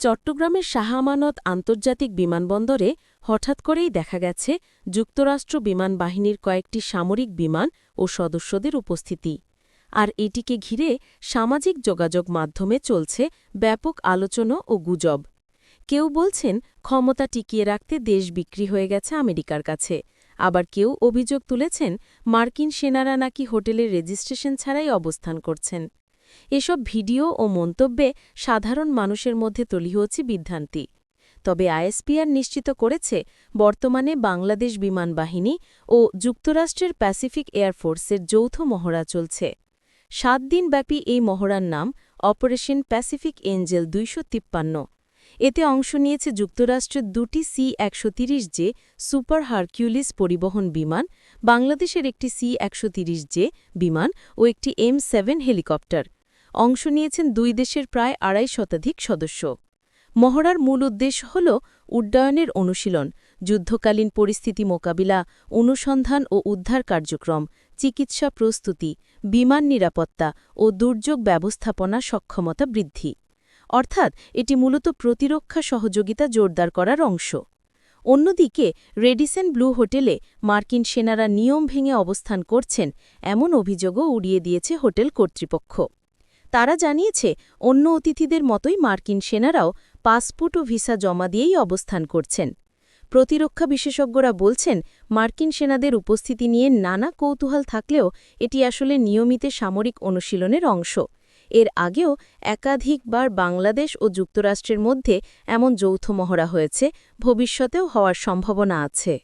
চট্টগ্রামের শাহ আমানত আন্তর্জাতিক বিমানবন্দরে হঠাৎ করেই দেখা গেছে যুক্তরাষ্ট্র বিমান বাহিনীর কয়েকটি সামরিক বিমান ও সদস্যদের উপস্থিতি। আর এটিকে ঘিরে সামাজিক যোগাযোগ মাধ্যমে চলছে ব্যাপক আলোচনা ও গুজব। কেউ বলছেন, ক্ষমতা টিকিয়ে রাখতে দেশ বিক্রি হয়ে গেছে আমেরিকার কাছে। আবার কেউ অভিযোগ তুলেছেন, মার্কিন সেনারা নাকি হোটেলের রেজিস্ট্রেশন ছাড়াই অবস্থান করছেন। এসব ভিডিও ও মন্তব্যে সাধারণ মানুষের মধ্যে তৈরি হচ্ছে বিভ্রান্তি। তবে আইএসপিআর নিশ্চিত করেছে, বর্তমানে বাংলাদেশ বিমান বাহিনী ও যুক্তরাষ্ট্রের প্যাসিফিক এয়ারফোর্সের যৌথ মহড়া চলছে। সাত দিনব্যাপী এই মহড়ার নাম, অপারেশন প্যাসিফিক এঞ্জেল দুইশো তিপ্পান্ন। এতে অংশ নিয়েছে যুক্তরাষ্ট্রের দুটি সি একশো জে সুপার হারকিউলিস পরিবহন বিমান, বাংলাদেশের একটি সি একশো জে বিমান ও একটি এম সেভেন হেলিকপ্টার। অংশ নিয়েছেন দুই দেশের প্রায় আড়াই শতাধিক সদস্য। মহড়ার মূল উদ্দেশ্য হল উড্ডয়নের অনুশীলন, যুদ্ধকালীন পরিস্থিতি মোকাবিলা, অনুসন্ধান ও উদ্ধার কার্যক্রম, চিকিৎসা প্রস্তুতি, বিমান নিরাপত্তা ও দুর্যোগ ব্যবস্থাপনা সক্ষমতা বৃদ্ধি। অর্থাৎ এটি মূলত প্রতিরক্ষা সহযোগিতা জোরদার করার অংশ। অন্যদিকে রেডিসেন ব্লু হোটেলে মার্কিন সেনারা নিয়ম ভেঙে অবস্থান করছেন, এমন অভিযোগও উড়িয়ে দিয়েছে হোটেল কর্তৃপক্ষ। তারা জানিয়েছে, অন্য অতিথিদের মতোই মার্কিন সেনারাও পাসপোর্ট ও ভিসা জমা দিয়েই অবস্থান করছেন। প্রতিরক্ষা বিশেষজ্ঞরা বলছেন, মার্কিন সেনাদের উপস্থিতি নিয়ে নানা কৌতূহল থাকলেও এটি আসলে নিয়মিত সামরিক অনুশীলনের অংশ। এর আগেও একাধিকবার বাংলাদেশ ও যুক্তরাষ্ট্রের মধ্যে এমন যৌথ মহড়া হয়েছে, ভবিষ্যতেও হওয়ার সম্ভাবনা আছে।